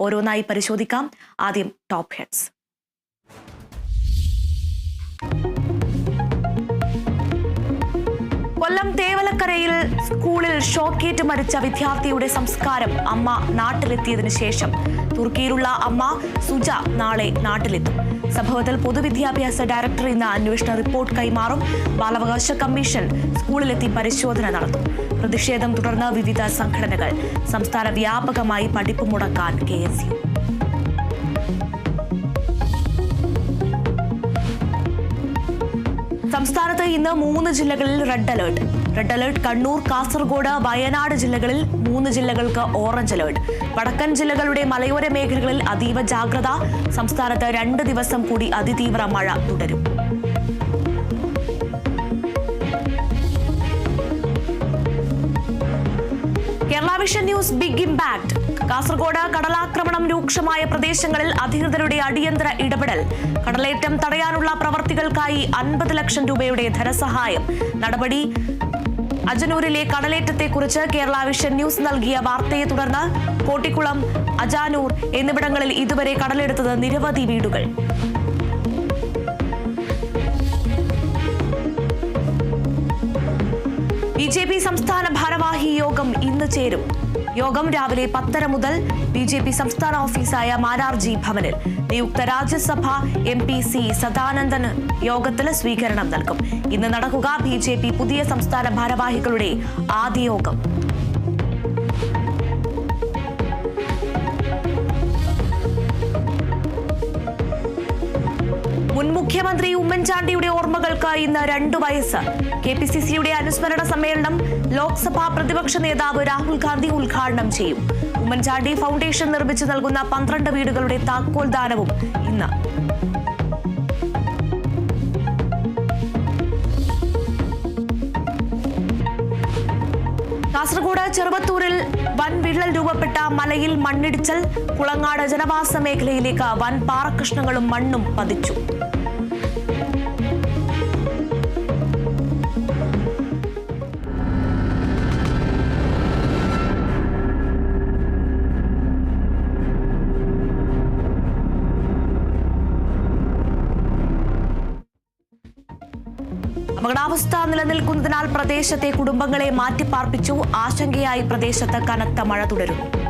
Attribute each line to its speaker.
Speaker 1: ഓരോന്നായി പരിശോധിക്കാം. ആദ്യം ടോപ്പ് ഹെഡ്സ് കൊല്ലം തേവലക്കരയിൽ സ്കൂളിൽ ഷോക്കേറ്റ് മരിച്ച വിദ്യാർത്ഥിയുടെ സംസ്കാരം അമ്മ നാട്ടിലെത്തിയതിനു ശേഷം തുർക്കിയിലുള്ള അമ്മ സുജ നാളെ നാട്ടിലെത്തും. സംഭവത്തിൽ പൊതുവിദ്യാഭ്യാസ ഡയറക്ടർ ഇന്ന് അന്വേഷണ റിപ്പോർട്ട് കൈമാറും. ബാലാവകാശ കമ്മീഷൻ സ്കൂളിലെത്തി പരിശോധന നടത്തും. പ്രതിഷേധം തുടർന്ന് വിവിധ സംഘടനകൾ സംസ്ഥാന വ്യാപകമായി പഠിപ്പ് മുടക്കാൻ കെ എസ് യു. സംസ്ഥാനത്ത് ഇന്ന് മൂന്ന് ജില്ലകളിൽ red alert red alert Kannur Kasaragod Wayanad ജില്ലകളിൽ മൂന്ന് ജില്ലകൾക്ക് ഓറഞ്ച് അലേർട്ട് വടക്കൻ ജില്ലകളുടെ മലയോര മേഖലകളിൽ അതീവ ജാഗ്രത. സംസ്ഥാനത്ത് രണ്ട് ദിവസം കൂടി അതിതീവ്ര മഴ തുടരും. Kerala vision news big impact. Kasaragod കടലാക്രമണം രൂക്ഷമായ പ്രദേശങ്ങളിൽ അധികൃതരുടെ അടിയന്തര ഇടപെടൽ. കടലേറ്റം തടയാനുള്ള പ്രവർത്തികൾക്കായി അൻപത് ലക്ഷം രൂപയുടെ ധനസഹായം. നടപടി അജനൂരിലെ കടലേറ്റത്തെക്കുറിച്ച് കേരള വിഷൻ ന്യൂസ് നൽകിയ വാർത്തയെ തുടർന്ന് കോട്ടിക്കുളം അജാനൂർ എന്നിവിടങ്ങളിൽ ഇതുവരെ കടലെടുത്തത് നിരവധി വീടുകൾ. ജെ പി സംസ്ഥാന ഭാരവാഹി യോഗം ഇന്ന് ചേരും. യോഗം രാവിലെ പത്തര മുതൽ ബി ജെ പി സംസ്ഥാന ഓഫീസായ മാരാർജി ഭവനിൽ. നിയുക്ത രാജ്യസഭ എം പി സി സദാനന്ദന് യോഗത്തിൽ സ്വീകരണം നൽകും. ഇന്ന് നടക്കുക ബി പുതിയ സംസ്ഥാന ഭാരവാഹികളുടെ ആദ്യ യോഗം. മുൻ മുഖ്യമന്ത്രി ഉമ്മൻചാണ്ടിയുടെ ഓർമ്മകൾക്ക് ഇന്ന് രണ്ടു വയസ്സ്. കെ പി സി സിയുടെ അനുസ്മരണ സമ്മേളനം ലോക്സഭാ പ്രതിപക്ഷ നേതാവ് രാഹുൽ ഗാന്ധി ഉദ്ഘാടനം ചെയ്യും. ഉമ്മൻചാണ്ടി ഫൗണ്ടേഷൻ നിർമ്മിച്ചു നൽകുന്ന പന്ത്രണ്ട് വീടുകളുടെ താക്കോൽ ദാനവും ഇന്ന്. കാസർഗോഡ് ചെറുവത്തൂരിൽ വൻ വിള്ളൽ രൂപപ്പെട്ട മലയിൽ മണ്ണിടിച്ചൽ. കുളങ്ങാട് ജനവാസ മേഖലയിലേക്ക് വൻ പാറക്കഷ്ണങ്ങളും മണ്ണും പതിച്ചു. അപകടാവസ്ഥ നിലനിൽക്കുന്നതിനാൽ പ്രദേശത്തെ കുടുംബങ്ങളെ മാറ്റിപ്പാർപ്പിച്ചു. ആശങ്കയായി പ്രദേശത്ത് കനത്ത മഴ തുടരുന്നു.